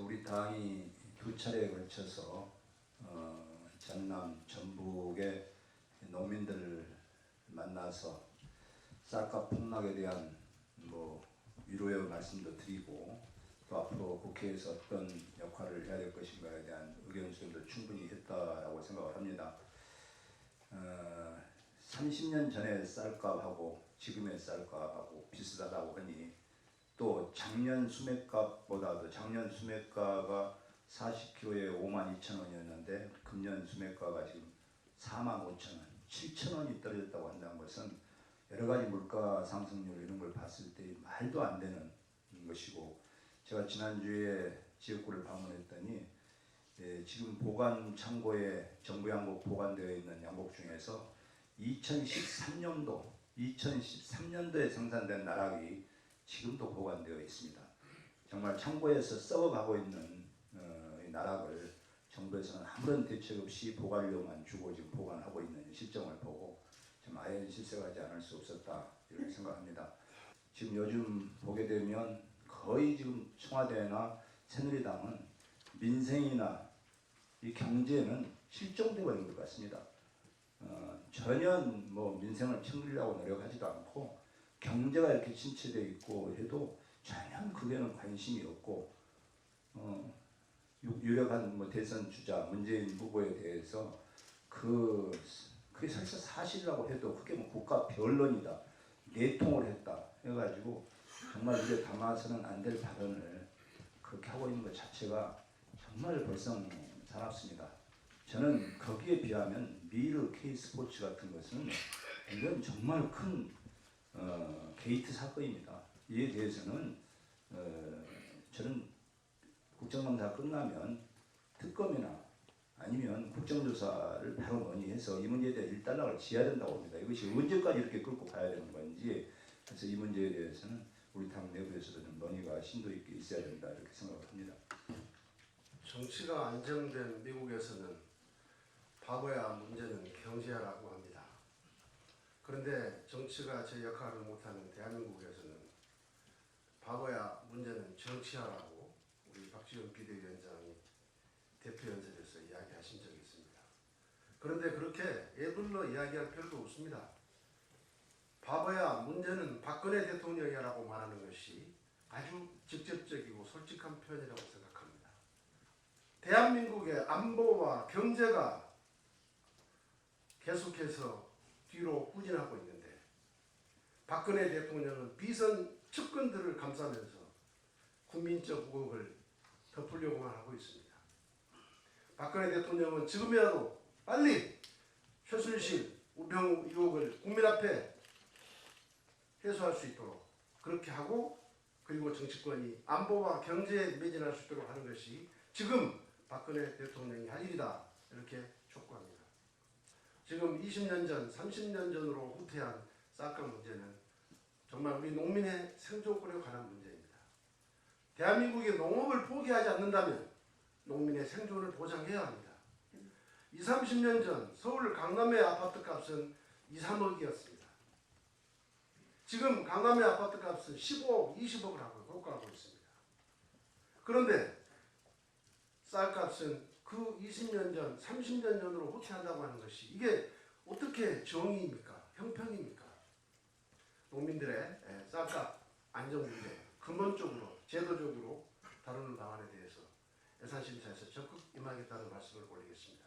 우리 당이 두 차례에 걸쳐서 어, 전남, 전북의 농민들을 만나서 쌀값 폭락에 대한 뭐 위로의 말씀도 드리고 또 앞으로 국회에서 어떤 역할을 해야 될 것인가에 대한 의견 수렴도 충분히 했다라고 생각을 합니다. 어, 30년 전에 쌀값하고 지금의 쌀값하고 비슷하다고 하니 또 작년 수매값보다도 작년 수매가가 40kg에 5만 2천 원이었는데 금년 수매가가 지금 4만 5천 원, 7천 원이 떨어졌다고 한다는 것은 여러 가지 물가 상승률 이런 걸 봤을 때 말도 안 되는 것이고 제가 지난주에 지역구를 방문했더니 예, 지금 보관 창고에 정부 양복 보관되어 있는 양복 중에서 2013년도 2013년도에 생산된 나락이 지금도 보관되어 있습니다. 정말 창고에서 썩어가고 있는 어, 이 나락을 정부에서는 아무런 대책 없이 보관료만 주고 지금 보관하고 있는 실정을 보고 좀 아예 실색하지 않을 수 없었다 이렇게 생각합니다. 지금 요즘 보게 되면 거의 지금 청와대나 새누리당은 민생이나 이 경제는 실종되어 있는 것 같습니다. 어, 전혀 뭐 민생을 챙기려고 노력하지도 않고 경제가 이렇게 침체되어 있고 해도 전혀 그게는 관심이 없고 어, 유- 유력한 뭐 대선 주자 문재인 후보에 대해서 그 그게 사실 사실이라고 해도 그게 뭐 국가 변론이다 내통을 했다 해가지고 정말 이게 담아서는 안 될 발언을 그렇게 하고 있는 것 자체가 정말 벌성사납습니다. 저는 거기에 비하면 미르 K 스포츠 같은 것은 이건 정말 큰 어, 게이트 사건입니다. 이에 대해서는 어, 저는 국정감사 끝나면 특검이나 아니면 국정조사를 바로 논의해서 이 문제에 대해 일단락을 지어야 된다고 봅니다. 이것이 언제까지 이렇게 끌고 가야 되는 건지 그래서 이 문제에 대해서는 우리 당 내부에서도 좀 논의가 심도 있게 있어야 된다 이렇게 생각을 합니다. 정치가 안정된 미국에서는 바보야 문제는 경제야라고 합니다. 그런데 정치가 제 역할을 못하는 대한민국에서는 바보야 문제는 정치야라고 우리 박지원 비대위원장이 대표 연설에서 이야기하신 적이 있습니다. 그런데 그렇게 애둘러 이야기할 필요도 없습니다. 바보야 문제는 박근혜 대통령이라고 말하는 것이 아주 직접적이고 솔직한 표현이라고 생각합니다. 대한민국의 안보와 경제가 계속해서 뒤로 후진하고 있는데 박근혜 대통령은 비선 측근들을 감싸면서 국민적 의혹을 덮으려고만 하고 있습니다. 박근혜 대통령은 지금이라도 빨리 최순실, 우병우 의혹을 국민 앞에 해소할 수 있도록 그렇게 하고 그리고 정치권이 안보와 경제에 매진할 수 있도록 하는 것이 지금 박근혜 대통령이 할 일이다 이렇게 촉구합니다. 지금 20년 전, 30년 전으로 후퇴한 쌀값 문제는 정말 우리 농민의 생존권에 관한 문제입니다. 대한민국이 농업을 포기하지 않는다면 농민의 생존을 보장해야 합니다. 20, 30년 전 서울 강남의 아파트 값은 2, 3억이었습니다. 지금 강남의 아파트 값은 15억, 20억을 하고 고가하고 있습니다. 그런데 쌀값은 그 20년 전, 30년 전으로 후퇴한다고 하는 것이 이게 어떻게 정의입니까? 형평입니까? 농민들의 예, 쌀값 안정 문제 근본적으로 제도적으로 다루는 방안에 대해서 예산심사에서 적극 임하겠다는 말씀을 올리겠습니다.